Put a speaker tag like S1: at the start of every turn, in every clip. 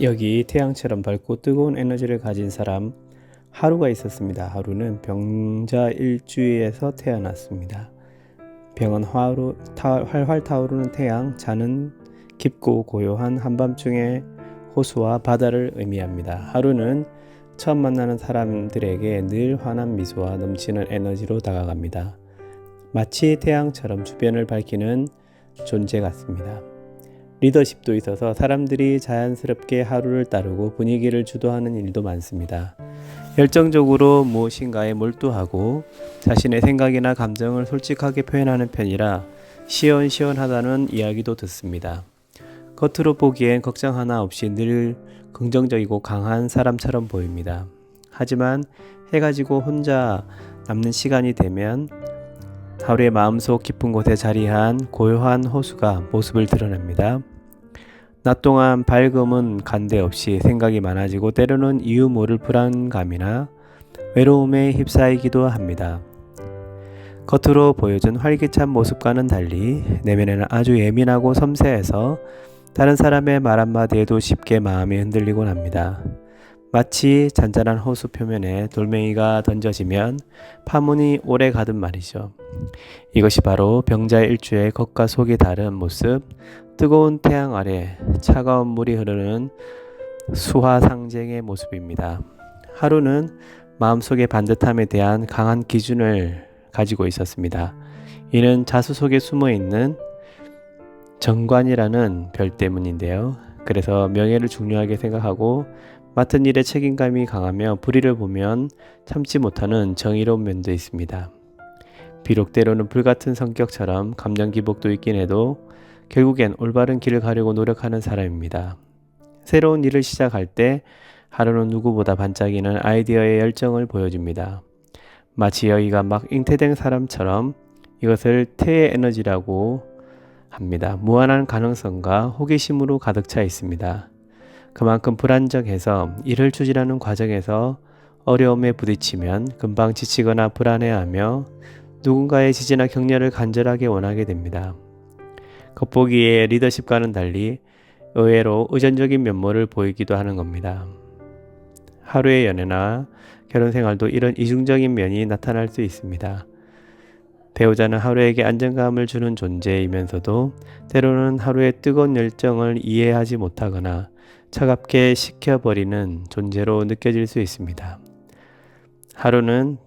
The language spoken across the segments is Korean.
S1: 여기 태양처럼 밝고 뜨거운 에너지를 가진 사람 하루가 있었습니다. 하루는 병자 일주에서 태어났습니다. 병은 화로, 타, 활활 타오르는 태양, 자는 깊고 고요한 한밤중의 호수와 바다를 의미합니다. 하루는 처음 만나는 사람들에게 늘 환한 미소와 넘치는 에너지로 다가갑니다. 마치 태양처럼 주변을 밝히는 존재 같습니다. 리더십도 있어서 사람들이 자연스럽게 하루를 따르고 분위기를 주도하는 일도 많습니다. 열정적으로 무엇인가에 몰두하고 자신의 생각이나 감정을 솔직하게 표현하는 편이라 시원시원하다는 이야기도 듣습니다. 겉으로 보기엔 걱정 하나 없이 늘 긍정적이고 강한 사람처럼 보입니다. 하지만 해가 지고 혼자 남는 시간이 되면 하루의 마음속 깊은 곳에 자리한 고요한 호수가 모습을 드러냅니다. 낮 동안 밝음은 간대 없이 생각이 많아지고 때로는 이유 모를 불안감이나 외로움에 휩싸이기도 합니다. 겉으로 보여준 활기찬 모습과는 달리 내면에는 아주 예민하고 섬세해서 다른 사람의 말 한마디에도 쉽게 마음이 흔들리곤 합니다. 마치 잔잔한 호수 표면에 돌멩이가 던져지면 파문이 오래 가든 말이죠. 이것이 바로 병자 일주의 겉과 속이 다른 모습, 뜨거운 태양 아래 차가운 물이 흐르는 수화 상쟁의 모습입니다. 하루는 마음속의 반듯함에 대한 강한 기준을 가지고 있었습니다. 이는 자수 속에 숨어 있는 정관이라는 별 때문인데요. 그래서 명예를 중요하게 생각하고 맡은 일에 책임감이 강하며 불의를 보면 참지 못하는 정의로운 면도 있습니다. 비록 때로는 불같은 성격처럼 감정 기복도 있긴 해도 결국엔 올바른 길을 가려고 노력하는 사람입니다. 새로운 일을 시작할 때 하루는 누구보다 반짝이는 아이디어의 열정을 보여줍니다. 마치 여기가 막 잉태된 사람처럼 이것을 태의 에너지라고 합니다. 무한한 가능성과 호기심으로 가득 차 있습니다. 그만큼 불안정해서 일을 추진하는 과정에서 어려움에 부딪히면 금방 지치거나 불안해하며 누군가의 지지나 격려를 간절하게 원하게 됩니다. 겉보기에 리더십과는 달리 의외로 의존적인 면모를 보이기도 하는 겁니다. 하루의 연애나 결혼 생활도 이런 이중적인 면이 나타날 수 있습니다. 배우자는 하루에게 안정감을 주는 존재이면서도 때로는 하루의 뜨거운 열정을 이해하지 못하거나 차갑게 식혀버리는 존재로 느껴질 수 있습니다. 하루는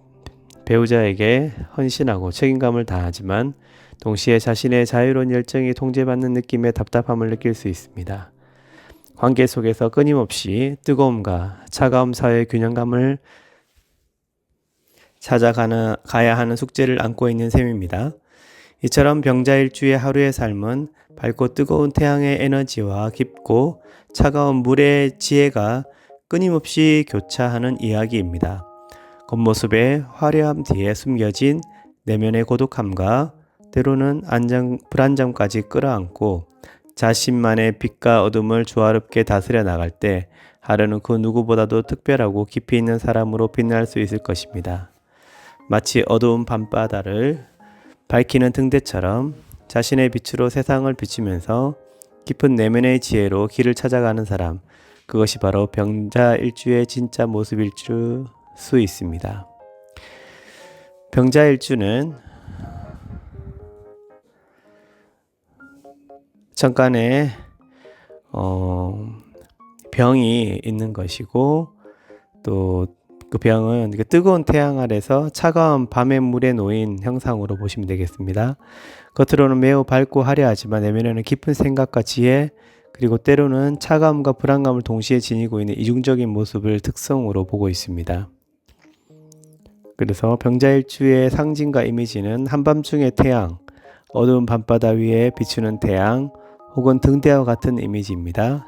S1: 배우자에게 헌신하고 책임감을 다하지만 동시에 자신의 자유로운 열정이 통제받는 느낌의 답답함을 느낄 수 있습니다. 관계 속에서 끊임없이 뜨거움과 차가움 사이의 균형감을 찾아가는 가야 하는 숙제를 안고 있는 셈입니다. 이처럼 병자일주의 하루의 삶은 밝고 뜨거운 태양의 에너지와 깊고 차가운 물의 지혜가 끊임없이 교차하는 이야기입니다. 겉모습의 화려함 뒤에 숨겨진 내면의 고독함과 때로는 안정, 불안정까지 끌어안고 자신만의 빛과 어둠을 조화롭게 다스려 나갈 때 하루는 그 누구보다도 특별하고 깊이 있는 사람으로 빛날 수 있을 것입니다. 마치 어두운 밤바다를 밝히는 등대처럼 자신의 빛으로 세상을 비추면서 깊은 내면의 지혜로 길을 찾아가는 사람, 그것이 바로 병자 일주의 진짜 모습일 수 있습니다. 병자 일주는 잠깐의 어, 병이 있는 것이고 또 그 병은 그 뜨거운 태양 아래서 차가운 밤의 물에 놓인 형상으로 보시면 되겠습니다. 겉으로는 매우 밝고 화려하지만 내면에는 깊은 생각과 지혜 그리고 때로는 차가움과 불안감을 동시에 지니고 있는 이중적인 모습을 특성으로 보고 있습니다. 그래서 병자일주의 상징과 이미지는 한밤중의 태양, 어두운 밤바다 위에 비추는 태양, 혹은 등대와 같은 이미지입니다.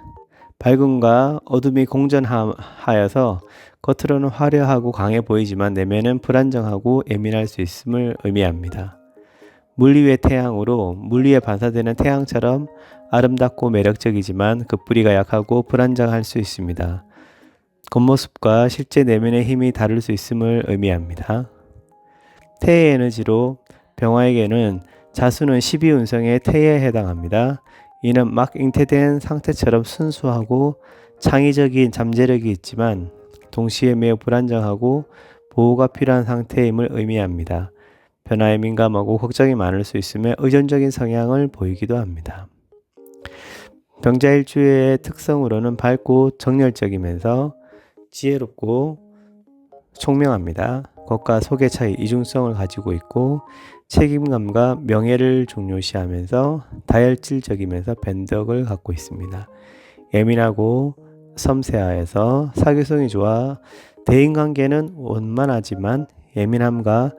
S1: 밝음과 어둠이 공존하여서 겉으로는 화려하고 강해 보이지만 내면은 불안정하고 예민할 수 있음을 의미합니다. 물 위의 태양으로 물 위에 반사되는 태양처럼 아름답고 매력적이지만 그 뿌리가 약하고 불안정할 수 있습니다. 겉모습과 실제 내면의 힘이 다를 수 있음을 의미합니다. 태의 에너지로 병화에게는 자수는 12운성의 태에 해당합니다. 이는 막 잉태된 상태처럼 순수하고 창의적인 잠재력이 있지만 동시에 매우 불안정하고 보호가 필요한 상태임을 의미합니다. 변화에 민감하고 걱정이 많을 수 있으며 의존적인 성향을 보이기도 합니다. 병자일주의 특성으로는 밝고 정열적이면서 지혜롭고 총명합니다. 것과 속의 차이, 이중성을 가지고 있고 책임감과 명예를 중요시하면서 다혈질적이면서 변덕을 갖고 있습니다. 예민하고 섬세하여서 사교성이 좋아 대인관계는 원만하지만 예민함과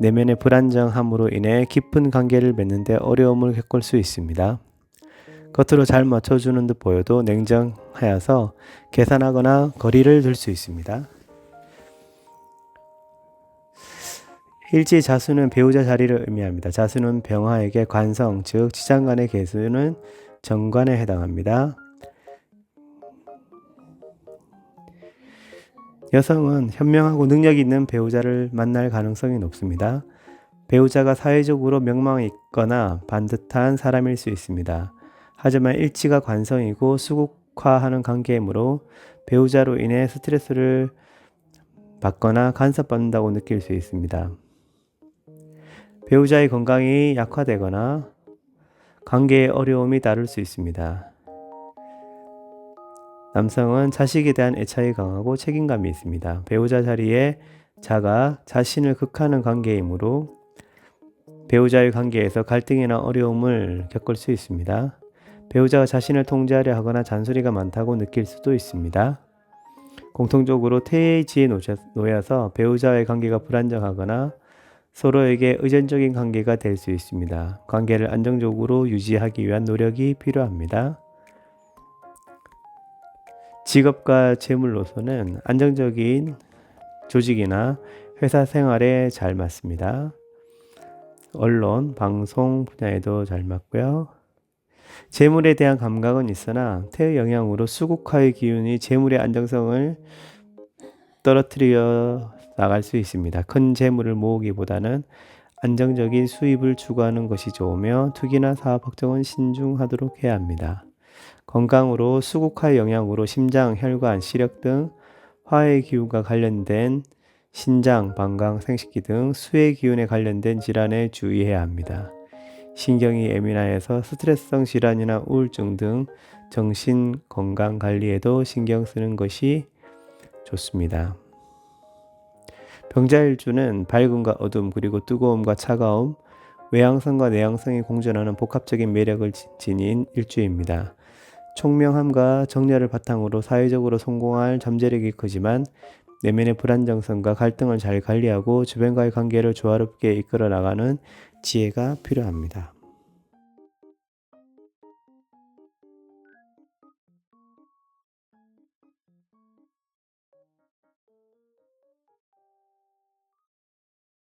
S1: 내면의 불안정함으로 인해 깊은 관계를 맺는데 어려움을 겪을 수 있습니다. 겉으로 잘 맞춰주는 듯 보여도 냉정하여서 계산하거나 거리를 둘 수 있습니다. 일지 자수는 배우자 자리를 의미합니다. 자수는 병화에게 관성, 즉 지장간의 개수는 정관에 해당합니다. 여성은 현명하고 능력 있는 배우자를 만날 가능성이 높습니다. 배우자가 사회적으로 명망이 있거나 반듯한 사람일 수 있습니다. 하지만 일치가 관성이고 수국화하는 관계이므로 배우자로 인해 스트레스를 받거나 간섭받는다고 느낄 수 있습니다. 배우자의 건강이 약화되거나 관계의 어려움이 따를 수 있습니다. 남성은 자식에 대한 애착이 강하고 책임감이 있습니다. 배우자 자리에 자가 자신을 극하는 관계이므로 배우자의 관계에서 갈등이나 어려움을 겪을 수 있습니다. 배우자가 자신을 통제하려 하거나 잔소리가 많다고 느낄 수도 있습니다. 공통적으로 태지에 놓여서 배우자의 관계가 불안정하거나 서로에게 의존적인 관계가 될 수 있습니다. 관계를 안정적으로 유지하기 위한 노력이 필요합니다. 직업과 재물로서는 안정적인 조직이나 회사 생활에 잘 맞습니다. 언론, 방송 분야에도 잘 맞고요. 재물에 대한 감각은 있으나 태의 영향으로 수국화의 기운이 재물의 안정성을 떨어뜨려 나갈 수 있습니다. 큰 재물을 모으기보다는 안정적인 수입을 추구하는 것이 좋으며 투기나 사업 확정은 신중하도록 해야 합니다. 건강으로 수국화의 영향으로 심장, 혈관, 시력 등 화의 기운과 관련된 신장, 방광, 생식기 등 수의 기운에 관련된 질환에 주의해야 합니다. 신경이 예민하여서 스트레스성 질환이나 우울증 등 정신 건강 관리에도 신경 쓰는 것이 좋습니다. 병자일주는 밝음과 어둠 그리고 뜨거움과 차가움, 외향성과 내향성이 공존하는 복합적인 매력을 지닌 일주입니다. 총명함과 정열을 바탕으로 사회적으로 성공할 잠재력이 크지만 내면의 불안정성과 갈등을 잘 관리하고 주변과의 관계를 조화롭게 이끌어 나가는 지혜가 필요합니다.